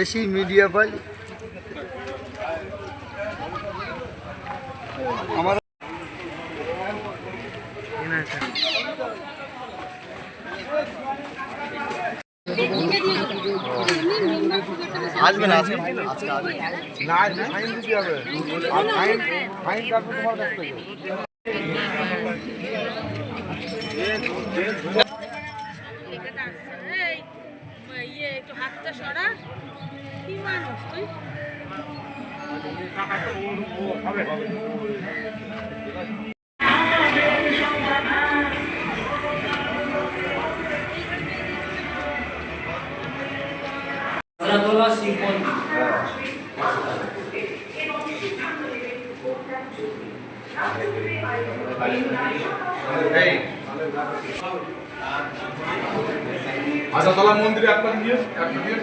AC media পাই। আমার আসবে না আজকে না। ফাইন দিতে হবে। আর ফাইন ফাইন কাটবে তোমার কাছ থেকে। লেখাটা আসছে এই ইয়ে একটু হাতটা সরা কি মানুষ তুই খেলাধুলা শিল্পন্তি আশাতলা মন্দিরে একটা দিয়ে একটা দিয়ে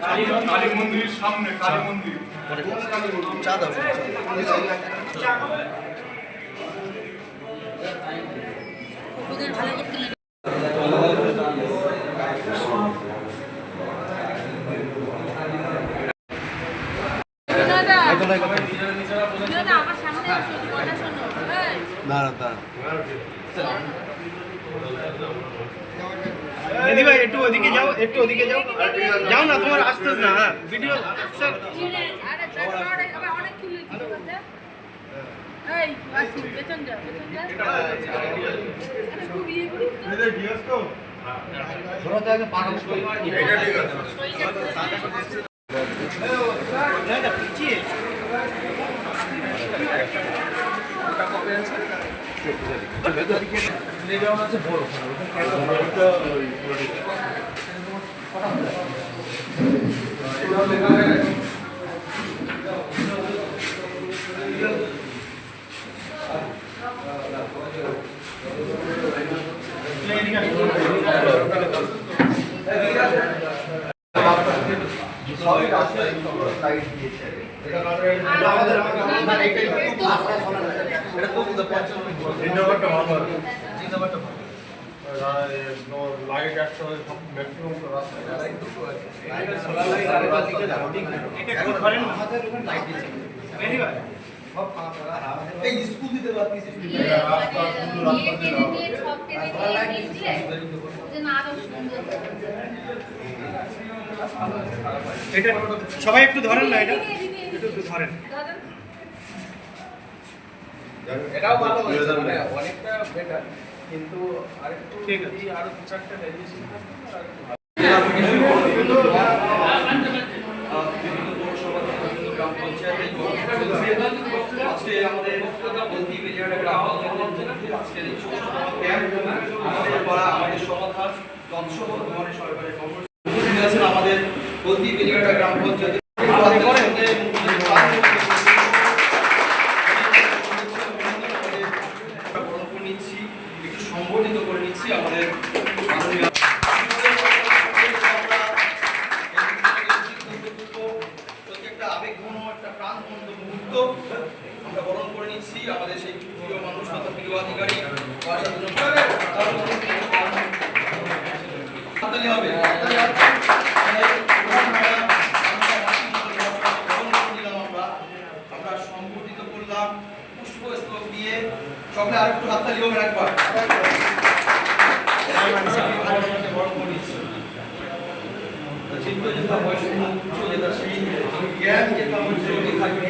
কালী সামনে মন্দির দাও ওদের ভালো করতে লাগে বিনোদা, বিনোদা, আমার সামনে এসো, একটু কথা শোনো। এই, দাঁড়া দাঁড়া দিদি ভাই একটু ওদিকে যাও একটু ওদিকে যাও। যাও না তোমার আসতে না। হ্যাঁ ভিডিও স্যার চিনে, আরে তার সরে, আবার অনেক তুলে দিতে হবে। এই, আসি, পেছন যা, পেছন যা। আরে খুব ইয়ে করিস ম্যাক্সিমাম রাস্তায় এটা সবাই একটু ধরেন না এটা? একটু ধরেন। এটাও ভালো হয়েছে মানে অনেকটা বেটার কিন্তু আরেকটু ঠিক আছে। আরও দু চারটা ভ্যারিয়েশন থাকে আরেকটু ভালো। আজকে আমাদের বন্দি বিজয়টা গ্রাম পঞ্চায়েতের আমাদের মাননীয় প্রত্যেকটা আবেগঘন একটা প্রাণবন্ত মুহূর্ত আমরা বরণ করে নিচ্ছি আমাদের সেই প্রিয় মানুষ তথা প্রিয় আধিকারী বাসার জন্য হাততালি হবে আমরা আমরা সংগঠিত করলাম পুষ্পস্তক দিয়ে সকলে আরেকটু হাততালি হবে একবার বরণ করে নিচ্ছি চিত্ত যেটা বৈষম্য উচ্চ যেটা সেই জ্ঞান যেটা হচ্ছে লেখা দিয়ে আছে সত্যি পশ্চিমবঙ্গ সরকার উদ্যোগে একটা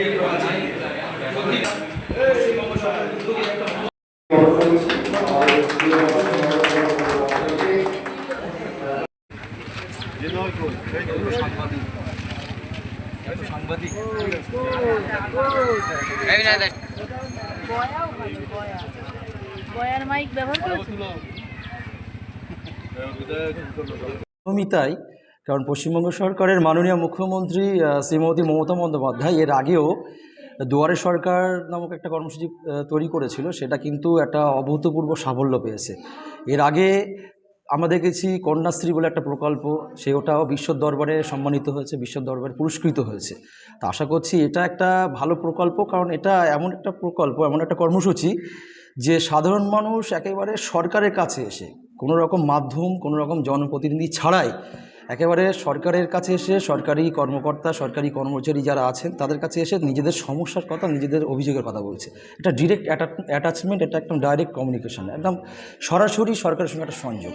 সাংবাদিক মাইক ব্যবহার করেছ একদমই তাই কারণ পশ্চিমবঙ্গ সরকারের মাননীয় মুখ্যমন্ত্রী শ্রীমতী মমতা বন্দ্যোপাধ্যায় এর আগেও দুয়ারে সরকার নামক একটা কর্মসূচি তৈরি করেছিল, সেটা কিন্তু একটা অভূতপূর্ব সাফল্য পেয়েছে। এর আগে আমরা দেখেছি কন্যাশ্রী বলে একটা প্রকল্প, সে ওটাও বিশ্ব দরবারে সম্মানিত হয়েছে, বিশ্ব দরবারে পুরস্কৃত হয়েছে। তা আশা করছি এটা একটা ভালো প্রকল্প, কারণ এটা এমন একটা প্রকল্প, এমন একটা কর্মসূচি যে সাধারণ মানুষ একেবারে সরকারের কাছে এসে কোনো রকম মাধ্যম কোনো রকম জনপ্রতিনিধি ছাড়াই একেবারে সরকারের কাছে এসে সরকারি কর্মকর্তা সরকারি কর্মচারী যারা আছেন তাদের কাছে এসে নিজেদের সমস্যার কথা নিজেদের অভিযোগের কথা বলছে। এটা ডিরেক্ট অ্যাটাচমেন্ট এটা একদম ডাইরেক্ট কমিউনিকেশান একদম সরাসরি সরকারের সঙ্গে একটা সংযোগ।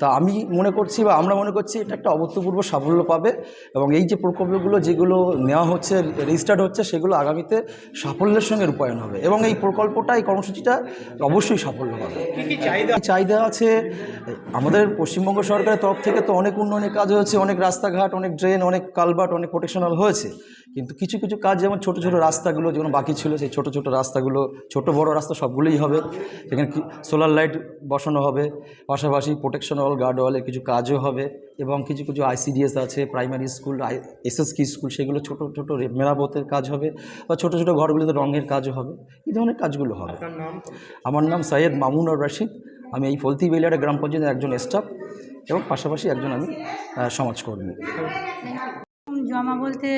তা আমি মনে করছি বা আমরা মনে করছি এটা একটা অভূতপূর্ব সাফল্য পাবে এবং এই যে প্রকল্পগুলো যেগুলো নেওয়া হচ্ছে রেজিস্টার্ড হচ্ছে সেগুলো আগামীতে সাফল্যের সঙ্গে রূপায়ণ হবে এবং এই প্রকল্পটা এই কর্মসূচিটা অবশ্যই সাফল্য পাবে। চাহিদা আছে আমাদের পশ্চিমবঙ্গ সরকারের তরফ থেকে তো অনেক উন্নয়নের কাজ হয়েছে অনেক রাস্তাঘাট অনেক ড্রেন অনেক কালভার্ট অনেক প্রোটেকশনাল হয়েছে। কিন্তু কিছু কিছু কাজ যেমন ছোট ছোট রাস্তাগুলো যেমন বাকি ছিল সেই ছোট ছোট রাস্তাগুলো ছোট বড় রাস্তা সবগুলোই হবে। সেখানে সোলার লাইট বসানো হবে। পাশাপাশি প্রোটেকশনাল গার্ড ওয়ালের কিছু কাজও হবে এবং কিছু কিছু আইসিডিএস আছে প্রাইমারি স্কুল এসএসকি স্কুল সেগুলো ছোট ছোট মেরামতের কাজ হবে বা ছোট ছোট ঘরগুলোতে রঙের কাজও হবে। এই ধরনের কাজগুলো হবে। আমার নাম সৈয়দ মামুন আর রশিদ। আমি এই ফলতি বেলিয়াটা গ্রাম পঞ্চায়েতের একজন স্টাফ এবং পাশাপাশি একজন আমি সমাজকর্মী। জমা বলতে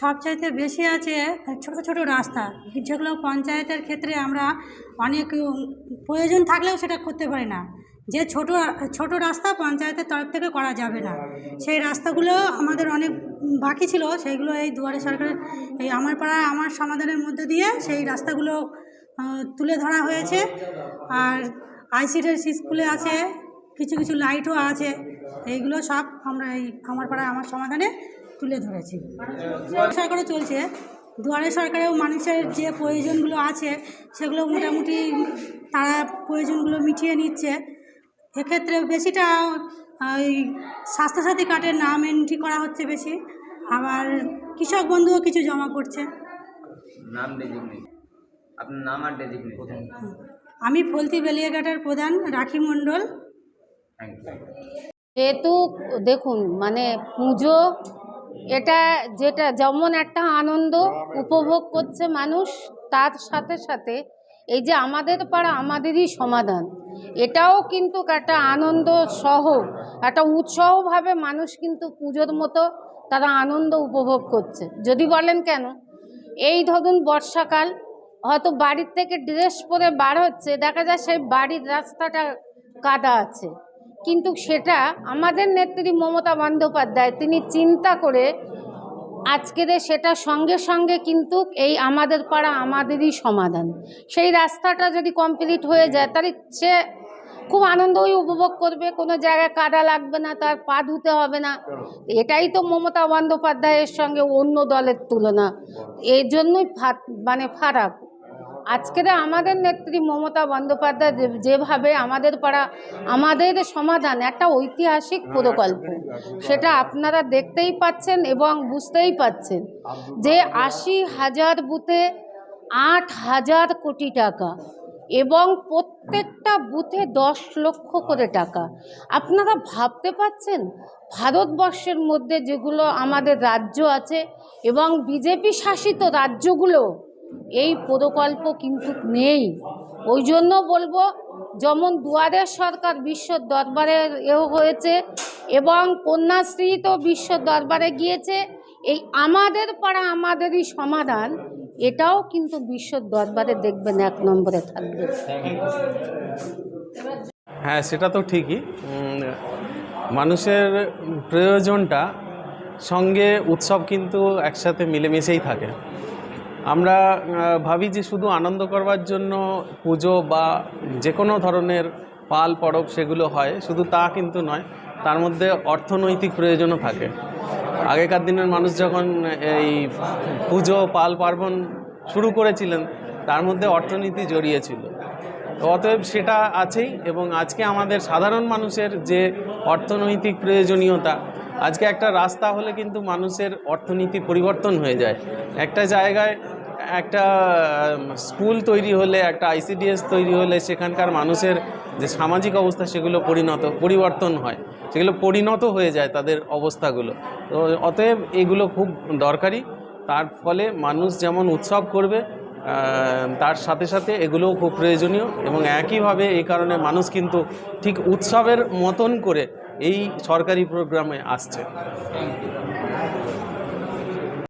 সবচাইতে বেশি আছে ছোট ছোট রাস্তা। যেগুলো পঞ্চায়েতের ক্ষেত্রে আমরা অনেক প্রয়োজন থাকলেও সেটা করতে পারি না। যে ছোট ছোট রাস্তা পঞ্চায়েতের তরফ থেকে করা যাবে না। সেই রাস্তাগুলো আমাদের অনেক বাকি ছিল, সেইগুলো এই দুয়ারে সরকারের, এই আমার পাড়া আমার সমাধানের মধ্যে দিয়ে সেই রাস্তাগুলো তুলে ধরা হয়েছে। আর আইসিডিএস স্কুলে আছে কিছু কিছু লাইটও আছে এইগুলো সব আমরা এই আমার পাড়ায় আমার সমাধানে তুলে ধরেছি। সরকারও চলছে দুয়ারে সরকারেও মানুষের যে প্রয়োজনগুলো আছে সেগুলো মোটামুটি তারা প্রয়োজনগুলো মিটিয়ে নিচ্ছে। এক্ষেত্রে বেশিটা ওই স্বাস্থ্যসাথী কার্ডের নাম এন্ট্রি করা হচ্ছে বেশি আবার কৃষক বন্ধুও কিছু জমা করছে নাম ডেজিগনেট আপনার নাম আর আমি ফলতি বেলিয়াঘাটার প্রধান রাখি মণ্ডল। যেহেতু দেখুন মানে পুজো এটা যেটা যেমন একটা আনন্দ উপভোগ করছে মানুষ, তার সাথে সাথে এই যে আমাদের পাড়া আমাদেরই সমাধান। এটাও কিন্তু একটা আনন্দ সহ, একটা উৎসাহভাবে মানুষ কিন্তু পুজোর মতো তারা আনন্দ উপভোগ করছে। যদি বলেন কেন? এই ধরুন বর্ষাকাল, হয়তো বাড়ির থেকে ড্রেস পরে বার হচ্ছে, দেখা যায় সেই বাড়ির রাস্তাটা কাদা আছে। কিন্তু সেটা আমাদের নেত্রী মমতা বন্দ্যোপাধ্যায়, তিনি চিন্তা করে আজকের সেটা সঙ্গে সঙ্গে কিন্তু এই আমাদের পাড়া আমাদেরই সমাধান। সেই রাস্তাটা যদি কমপ্লিট হয়ে যায়, তাহলে সে খুব আনন্দই উপভোগ করবে, কোনো জায়গায় কাদা লাগবে না, তার পা ধুতে হবে না। এটাই তো মমতা বন্দ্যোপাধ্যায়ের সঙ্গে অন্য দলের তুলনা। এই জন্যই মানে ফারাক। আজকের আমাদের নেত্রী মমতা বন্দ্যোপাধ্যায় যেভাবে আমাদের পাড়া, আমাদের সমাধান, একটা ঐতিহাসিক প্রকল্প। সেটা আপনারা দেখতেই পাচ্ছেন এবং বুঝতেই পাচ্ছেন যে আশি হাজার বুথে আট হাজার কোটি টাকা এবং প্রত্যেকটা বুথে দশ লক্ষ করে টাকা। আপনারা ভাবতে পাচ্ছেন? ভারতবর্ষের মধ্যে যেগুলো আমাদের রাজ্য আছে এবং বিজেপি শাসিত রাজ্যগুলো এই প্রকল্প কিন্তু নেই। ওই জন্য বলব, যেমন দুয়ারের সরকার বিশ্ব দরবারে এও হয়েছে এবং কন্যাশ্রী তো বিশ্ব দরবারে গিয়েছে, এই আমাদের পাড়া আমাদেরই সমাধান, এটাও কিন্তু বিশ্ব দরবারে দেখবেন এক নম্বরে থাকবে। হ্যাঁ সেটা তো ঠিকই। মানুষের প্রয়োজনটা সঙ্গে উৎসব কিন্তু একসাথে মিলেমিশেই থাকে। আমরা ভাবি যে শুধু আনন্দ করবার জন্য পুজো বা যে কোনো ধরনের পাল, পরব সেগুলো হয়, শুধু তা কিন্তু নয়, তার মধ্যে অর্থনৈতিক প্রয়োজনও থাকে। আগেকার দিনের মানুষ যখন এই পুজো, পাল, পার্বণ শুরু করেছিলেন, তার মধ্যে অর্থনীতি জড়িয়ে ছিল। তো অতএব সেটা আছেই এবং আজকে আমাদের সাধারণ মানুষের যে অর্থনৈতিক প্রয়োজনীয়তা আজকে একটা রাস্তা হলে কিন্তু মানুষের অর্থনীতি পরিবর্তন হয়ে যায়। একটা জায়গায় একটা স্কুল তৈরি হলে, একটা আইসিডিএস তৈরি হলে সেখানকার মানুষের যে সামাজিক অবস্থা সেগুলো পরিণত, পরিবর্তন হয়। সেগুলো পরিণত হয়ে যায় তাদের অবস্থাগুলো। তো অতএব এগুলো খুব দরকারি। তার ফলে মানুষ যেমন উৎসব করবে তার সাথে সাথে এগুলোও খুব প্রয়োজনীয় এবং একইভাবে এই কারণে মানুষ কিন্তু ঠিক উৎসবের মতন করে এই সরকারি প্রোগ্রামে আসছে।